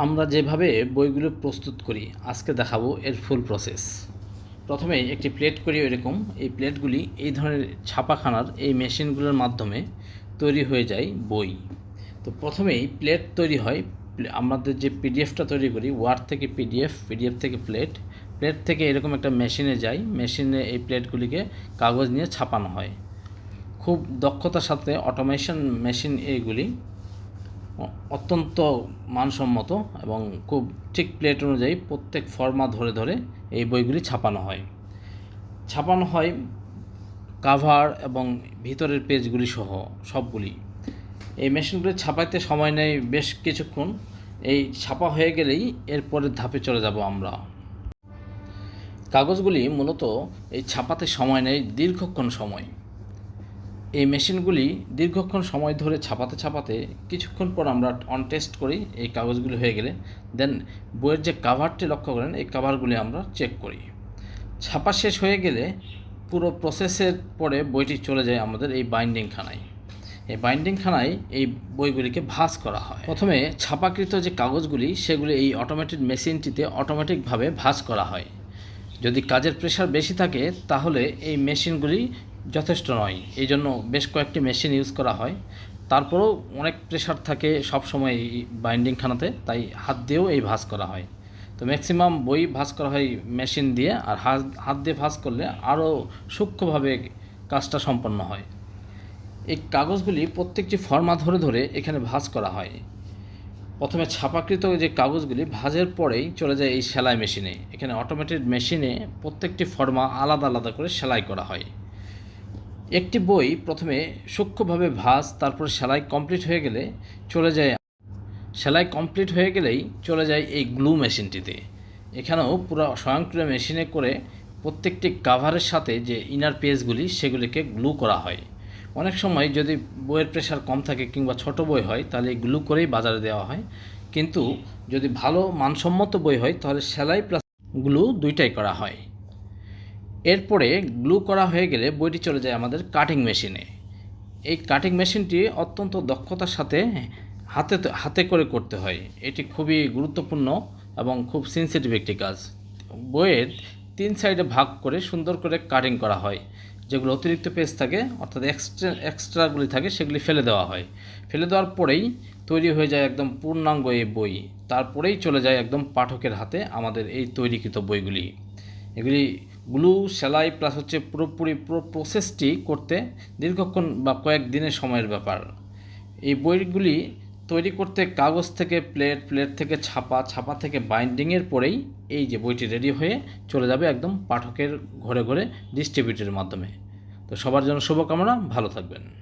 আমরা যেভাবে বইগুলো প্রস্তুত করি, আজকে দেখাবো এর ফুল প্রসেস প্রথমে একটি প্লেট করি এরকম। এই প্লেটগুলি এই ধরনের ছাপাখানার এই মেশিনগুলোর মাধ্যমে তৈরি হয়ে যায় বই। তো প্রথমেই প্লেট তৈরি হয়। আমাদের যে পিডিএফটা তৈরি করি ওয়ার্ড থেকে পিডিএফ পিডিএফ থেকে প্লেট প্লেট থেকে এরকম একটা মেশিনে যায় মেশিনে এই প্লেটগুলিকে কাগজ নিয়ে ছাপানো হয়। খুব দক্ষতার সাথে অটোমেশন মেশিন এইগুলি অত্যন্ত মানসম্মত এবং খুব ঠিক প্লেট অনুযায়ী প্রত্যেক ফর্মা ধরে ধরে এই বইগুলি ছাপানো হয়। ছাপানো হয় কাভার এবং ভিতরের পেজগুলি সহ সবগুলি। এই মেশিনগুলি ছাপাইতে সময় নেয় বেশ কিছুক্ষণ। এই ছাপা হয়ে গেলেই এরপরের ধাপে চলে যাব আমরা। কাগজগুলি মূলত এই ছাপাতে সময় নেয় দীর্ঘক্ষণ সময়। এই মেশিনগুলি দীর্ঘক্ষণ সময় ধরে ছাপাতে ছাপাতে কিছুক্ষণ পর আমরা অন টেস্ট করি এই কাগজগুলি হয়ে গেলে। দেন বইয়ের যে কাভারটি লক্ষ্য করেন, এই কাভারগুলি আমরা চেক করি। ছাপা শেষ হয়ে গেলে পুরো প্রসেসের পরে বইটি চলে যায় আমাদের এই বাইন্ডিং খানায়। এই বাইন্ডিং খানায় এই বইগুলিকে ভাঁজ করা হয়। প্রথমে ছাপাকৃত যে কাগজগুলি, সেগুলি এই অটোমেটেড মেশিনটিতে অটোমেটিকভাবে ভাঁজ করা হয়। যদি কাজের প্রেশার বেশি থাকে, তাহলে এই মেশিনগুলি যথেষ্ট নয়। এই জন্য বেশ কয়েকটি মেশিন ইউজ করা হয়। তারপরেও অনেক প্রেশার থাকে সব সময় এই বাইন্ডিং খানাতে, তাই হাত দিয়েও এই ভাঁজ করা হয়। তো ম্যাক্সিমাম বই ভাঁজ করা হয় মেশিন দিয়ে, আর হাত হাত দিয়ে ভাঁজ করলে আরও সূক্ষ্মভাবে কাজটা সম্পন্ন হয়। এই কাগজগুলি প্রত্যেকটি ফর্মা ধরে ধরে এখানে ভাঁজ করা হয়। প্রথমে ছাপাকৃত যে কাগজগুলি, ভাঁজের পরেই চলে যায় এই সেলাই মেশিনে এখানে অটোমেটেড মেশিনে প্রত্যেকটি ফর্মা আলাদা আলাদা করে সেলাই করা হয়। একটি বই প্রথমে সূক্ষ্মভাবে ভাঁজ, তারপর সেলাই কমপ্লিট হয়ে গেলে চলে যায় সেলাই কমপ্লিট হয়ে গেলেই চলে যায় এই গ্লু মেশিনটিতে। এখানেও পুরো স্বয়ংক্রিয় মেশিনে করে প্রত্যেকটি কাভারের সাথে যে ইনার পেজগুলি, সেগুলিকে গ্লু করা হয়। অনেক সময় যদি বইয়ের প্রেশার কম থাকে কিংবা ছোট বই হয়, তাহলে গ্লু করেই বাজারে দেওয়া হয়। কিন্তু যদি ভালো মানসম্মত বই হয়, তাহলে সেলাই প্লাস গ্লু দুইটাই করা হয়। এরপরে গ্লু করা হয়ে গেলে বইটি চলে যায় আমাদের কাটিং মেশিনে এই কাটিং মেশিনটি অত্যন্ত দক্ষতার সাথে হাতে হাতে করে করতে হয়। এটি খুবই গুরুত্বপূর্ণ এবং খুব সেন্সিটিভ একটি কাজ। বইয়ের তিন সাইডে ভাগ করে সুন্দর করে কাটিং করা হয়। যেগুলো অতিরিক্ত পেজ থাকে, অর্থাৎ এক্সট্রা এক্সট্রাগুলি থাকে, সেগুলি ফেলে দেওয়া হয়। ফেলে দেওয়ার পরেই তৈরি হয়ে যায় একদম পূর্ণাঙ্গ এই বই। তারপরেই চলে যায় একদম পাঠকের হাতে আমাদের এই তৈরিকৃত বইগুলি। এগুলি গ্লু সেলাই প্লাস হচ্ছে পুরোপুরি পুরো প্রসেসটি করতে দীর্ঘক্ষণ বা কয়েক দিনের সময়ের ব্যাপার। এই বইগুলি তৈরি করতে কাগজ থেকে প্লেট প্লেট থেকে ছাপা ছাপা থেকে বাইন্ডিংয়ের পরেই এই যে বইটি রেডি হয়ে চলে যাবে একদম পাঠকের ঘরে ঘরে ডিস্ট্রিবিউটের মাধ্যমে। তো সবার জন্য শুভকামনা, ভালো থাকবেন।